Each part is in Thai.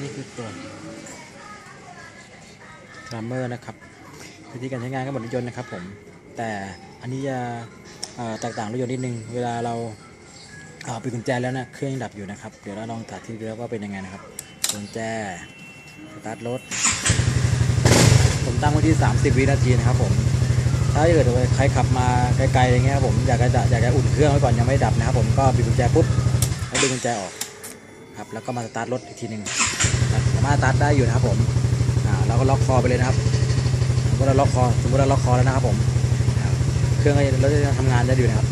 นี่คือตัวทรัมเมอร์นะครับวิธีการใช้งานก็เหมือนรถยนต์นะครับผม แต่อันนี้จะแตกต่างรถยนต์นิดนึง เวลาเราเอ่อปิดกุญแจแล้วนะเครื่องดับอยู่นะครับ เดี๋ยวเราลองตัดที่ดูแล้วว่าเป็นยังไงนะครับกุญแจสตาร์ทรถ ผมตั้งไว้ที่ 30 วินาทีนะครับผม ถ้าเกิดใครขับมาไกลๆอย่างเงี้ยครับผมอยากจะอยากจะอุ่นเครื่องไว้ก่อนยังไม่ดับนะครับผมก็ปิดกุญแจปุ๊บแล้วดึงกุญแจออกครับแล้วก็มาสตาร์ทรถอีกทีหนึ่ง สามารถตาร์ทได้อยู่นะครับผมเราก็ล็อกคอไปเลยนะครับสมมติเราล็อกคอสมมติเราล็อกคอแล้วนะครับผมเครื่องก็ยังรถยังทำงานได้อยู่นะครับ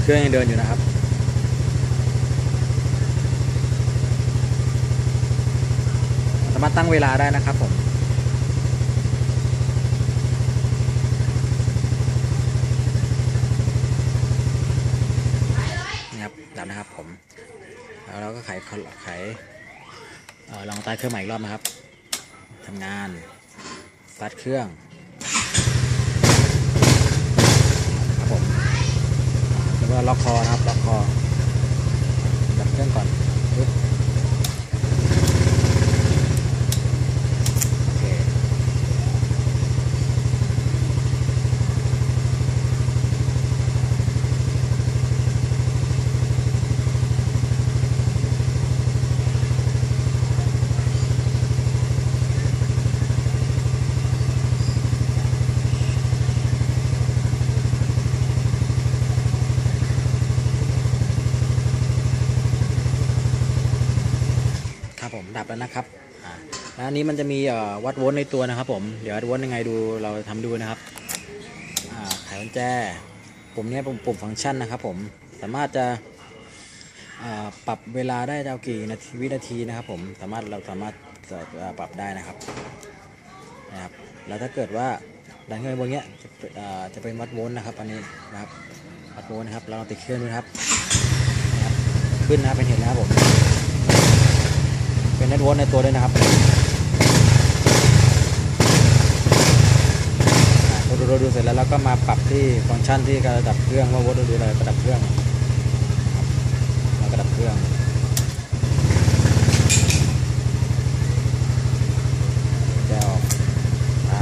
เครื่องยังเดินอยู่นะครับสามารถตั้งเวลาได้นะครับผมนะครับดับนะครับผม แล้วเราก็ไขไขเอ่อลองใต้เครื่องใหม่อีกรอบนะครับทำงานสตาร์ทเครื่องครับผมแล้วก็ล็อกคอนะครับล็อกคอดับเครื่องก่อนปึ๊บโอเค ครับผม ดับแล้วนะครับอ่าแล้วอันนี้มันจะมีเอ่อวัดโวลต์ในตัวนะครับ ผม เดี๋ยววัดโวลต์ยังไงดูเราทำดูนะครับอ่าไขกุญแจปุ่มเนี้ยปุ่มปุ่มฟังก์ชันนะครับ ผม สามารถจะอ่าปรับเวลาได้เอากี่นาทีวินาทีนะครับ ผม สามารถเราสามารถจะอ่าปรับได้นะครับ นะครับ แล้วถ้าเกิดว่าดันขึ้นไปบนเนี้ยจะเป็นอ่าจะเป็นวัดโวลต์นะครับ อันนี้นะครับ วัดโวลต์นะครับ เราลองติดเครื่องดูนะครับนะครับ ขึ้นนะครับเป็นเห็นนะครับผม เป็นเน็ตวลต์ในตัวด้วยนะครับอ่าดูดูดูเสร็จแล้วเราก็มาปรับที่ฟังก์ชันที่กระดับเครื่องว่าวลต์ดูอะไรกระดับเครื่องครับแล้วกระดับเครื่องแก้วอ่า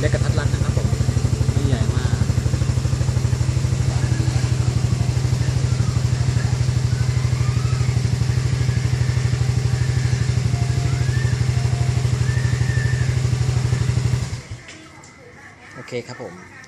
เล็กกระทัดรัดนะครับผมไม่ใหญ่มาก โอ เคครับผม